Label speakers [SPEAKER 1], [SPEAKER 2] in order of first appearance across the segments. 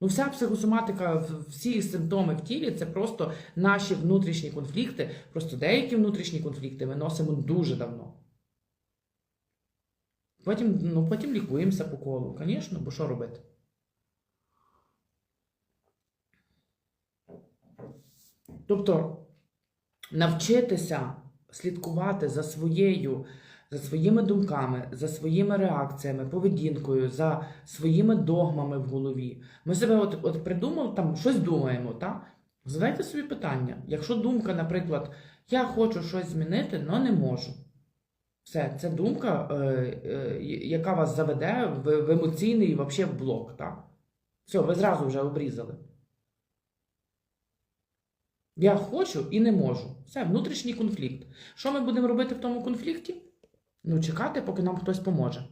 [SPEAKER 1] Ну, вся психосоматика, всі симптоми в тілі це просто наші внутрішні конфлікти. Просто деякі внутрішні конфлікти ми носимо дуже давно. Потім, ну, потім лікуємося по колу, звісно, бо що робити? Тобто навчитися слідкувати за своєю, за своїми думками, за своїми реакціями, поведінкою, за своїми догмами в голові. Ми себе от, от придумали, там щось думаємо, так? Задайте собі питання. Якщо думка, наприклад, я хочу щось змінити, але не можу. Все, це думка, е, е, яка вас заведе в, в емоційний вообще в блок. Так? Все, ви зразу вже обрізали. Я хочу і не можу. Все, внутрішній конфлікт. Що ми будемо робити в тому конфлікті? Ну, чекати, поки нам хтось поможе.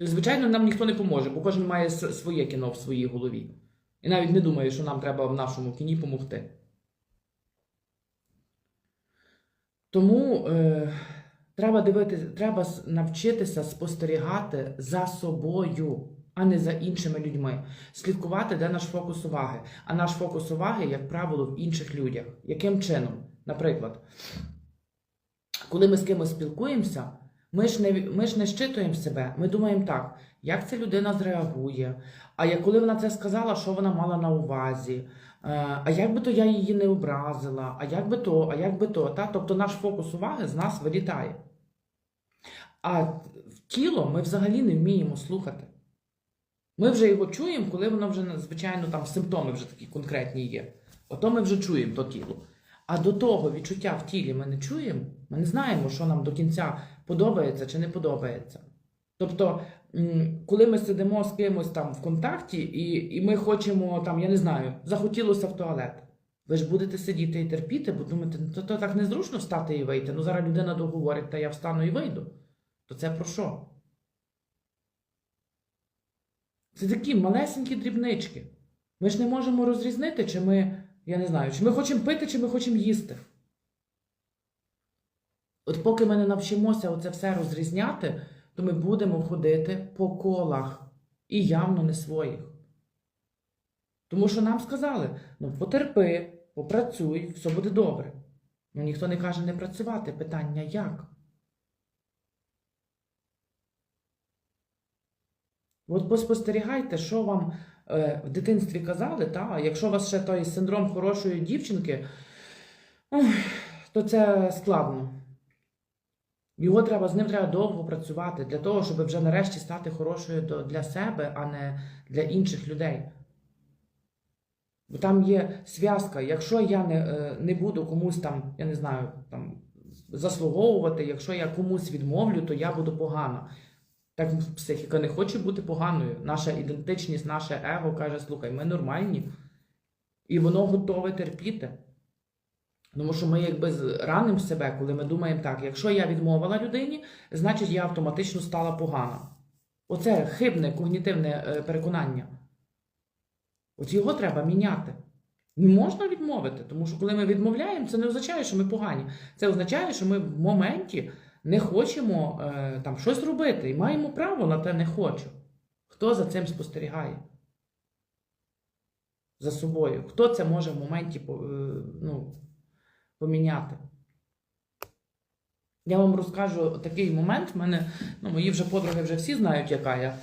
[SPEAKER 1] Звичайно, нам ніхто не поможе, бо кожен має своє кіно в своїй голові. І навіть не думає, що нам треба в нашому кіні допомогти. Тому е, треба дивитися, треба навчитися спостерігати за собою, а не за іншими людьми. Слідкувати, де наш фокус уваги. А наш фокус уваги, як правило, в інших людях. Яким чином? Наприклад, коли ми з кимось спілкуємося, ми ж не, ми ж не щитуємо себе. Ми думаємо так, як ця людина зреагує, а як коли вона це сказала, що вона мала на увазі, Е, а як би то я її не образила, а як би то, а як би то. Та? Тобто наш фокус уваги з нас вилітає. А тіло ми взагалі не вміємо слухати. Ми вже його чуємо, коли воно вже, звичайно, там симптоми вже такі конкретні є. Ото ми вже чуємо то тіло. А до того відчуття в тілі ми не чуємо, ми не знаємо, що нам до кінця подобається чи не подобається. Тобто, коли ми сидимо з кимось там в контакті, і, і ми хочемо, там, я не знаю, захотілося в туалет. Ви ж будете сидіти і терпіти, бо думаєте, ну то, то так незручно встати і вийти. Ну зараз людина договорить, та я встану і вийду. То це про що? Це такі малесенькі дрібнички. Ми ж не можемо розрізнити, чи ми, я не знаю, чи ми хочемо пити, чи ми хочемо їсти. От поки ми не навчимося оце все розрізняти, то ми будемо ходити по колах і явно не своїх. Тому що нам сказали: ну потерпи, попрацюй, все буде добре. Ну ніхто не каже не працювати. Питання як? От поспостерігайте, що вам в дитинстві казали, та? якщо у вас ще той синдром хорошої дівчинки, то це складно. Його треба, з ним треба довго працювати для того, щоб вже нарешті стати хорошою для себе, а не для інших людей. Бо там є зв'язка. Якщо я не, е, не буду комусь там, я не знаю, там, заслуговувати, якщо я комусь відмовлю, то я буду погана. Так психіка не хоче бути поганою. Наша ідентичність, наше его каже: слухай, ми нормальні, і воно готове терпіти. Тому що ми якби ранимо себе, коли ми думаємо так, якщо я відмовила людині, значить я автоматично стала погана. Оце хибне когнітивне е, переконання. От його треба міняти. Не можна відмовити, тому що коли ми відмовляємо, це не означає, що ми погані. Це означає, що ми в моменті не хочемо е, там щось робити і маємо право на те не хочу. Хто за цим спостерігає? За собою. Хто це може в моменті е, ну, поміняти? Я вам розкажу такий момент. В мене, ну, мої вже подруги вже всі знають, яка я.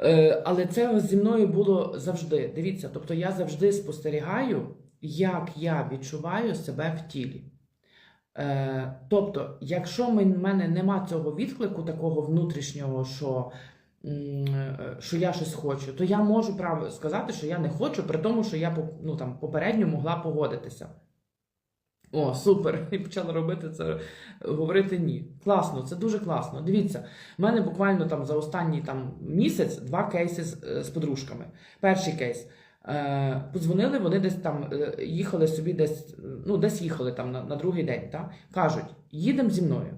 [SPEAKER 1] Е, але це зі мною було завжди. Дивіться, тобто я завжди спостерігаю, як я відчуваю себе в тілі. Е, тобто, якщо в мене нема цього відклику, такого внутрішнього, що, е, що я щось хочу, то я можу право сказати, що я не хочу, при тому, що я ну, там, попередньо могла погодитися. О, супер! І почала робити це, говорити ні. Класно, це дуже класно. Дивіться, в мене буквально там за останній там, місяць два кейси з, е, з подружками. Перший кейс. Е, подзвонили, вони десь там е, їхали собі десь, ну, десь їхали там на, на другий день. Та? Кажуть, їдемо зі мною.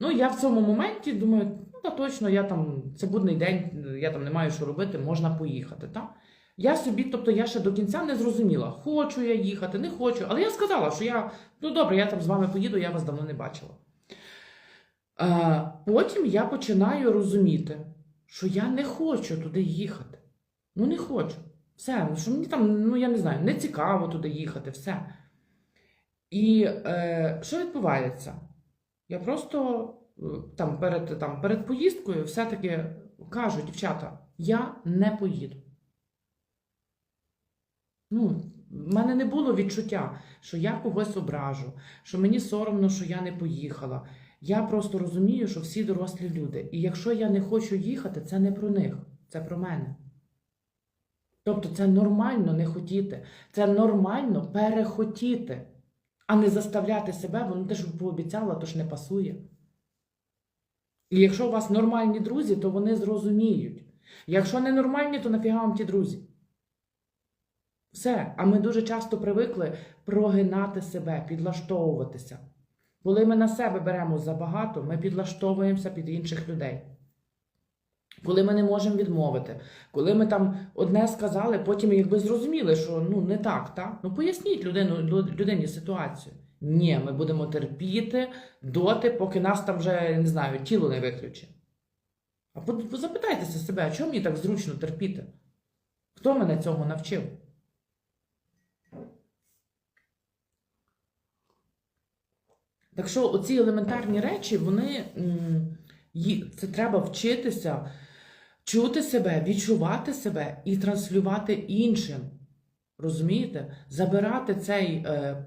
[SPEAKER 1] Ну, я в цьому моменті думаю, ну та точно, я там, це будний день, я там не маю що робити, можна поїхати. Та? Я собі, тобто я ще до кінця не зрозуміла, хочу я їхати, не хочу. Але я сказала, що я, ну добре, я там з вами поїду, я вас давно не бачила. Е, потім я починаю розуміти, що я не хочу туди їхати. Ну не хочу. Все, ну, що мені там, ну я не знаю, не цікаво туди їхати, все. І е, що відбувається? Я просто е, там перед, там, перед поїздкою все-таки кажу, дівчата, я не поїду. Ну, в мене не було відчуття, що я когось ображу, що мені соромно, що я не поїхала. Я просто розумію, що всі дорослі люди. І якщо я не хочу їхати, це не про них, це про мене. Тобто це нормально не хотіти, це нормально перехотіти, а не заставляти себе, воно те, що пообіцяла, то ж не пасує. І якщо у вас нормальні друзі, то вони зрозуміють. Якщо не нормальні, то нафіга вам ті друзі. Все. А ми дуже часто привикли прогинати себе, підлаштовуватися. Коли ми на себе беремо забагато, ми підлаштовуємося під інших людей. Коли ми не можемо відмовити, коли ми там одне сказали, потім якби зрозуміли, що ну не так, так? Ну поясніть людину, людині ситуацію. Ні, ми будемо терпіти доти, поки нас там вже, не знаю, тіло не виключить. А запитайтеся себе, а чому мені так зручно терпіти? Хто мене цього навчив? Так що оці елементарні речі, вони це треба вчитися, чути себе, відчувати себе і транслювати іншим. Розумієте? Забирати цей, е,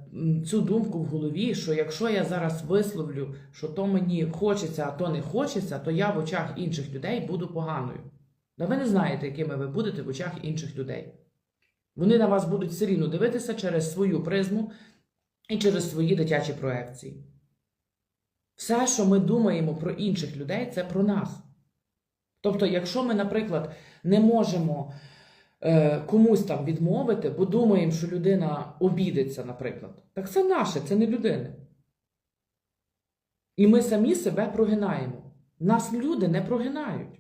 [SPEAKER 1] цю думку в голові, що якщо я зараз висловлю, що то мені хочеться, а то не хочеться, то я в очах інших людей буду поганою. Да ви не знаєте, якими ви будете в очах інших людей. Вони на вас будуть все рівно дивитися через свою призму і через свої дитячі проекції. Все, що ми думаємо про інших людей, це про нас. Тобто, якщо ми, наприклад, не можемо е, комусь там відмовити, бо думаємо, що людина обідеться, наприклад, так це наше, це не людини. І ми самі себе прогинаємо. Нас люди не прогинають.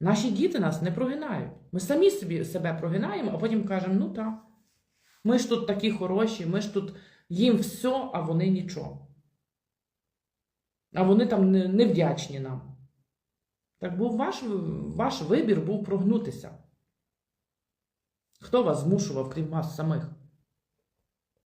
[SPEAKER 1] Наші діти нас не прогинають. Ми самі собі себе прогинаємо, а потім кажемо: ну так, ми ж тут такі хороші, ми ж тут їм все, а вони нічого. А вони там не, вдячні нам. Так був ваш, ваш вибір був прогнутися. Хто вас змушував, крім вас самих?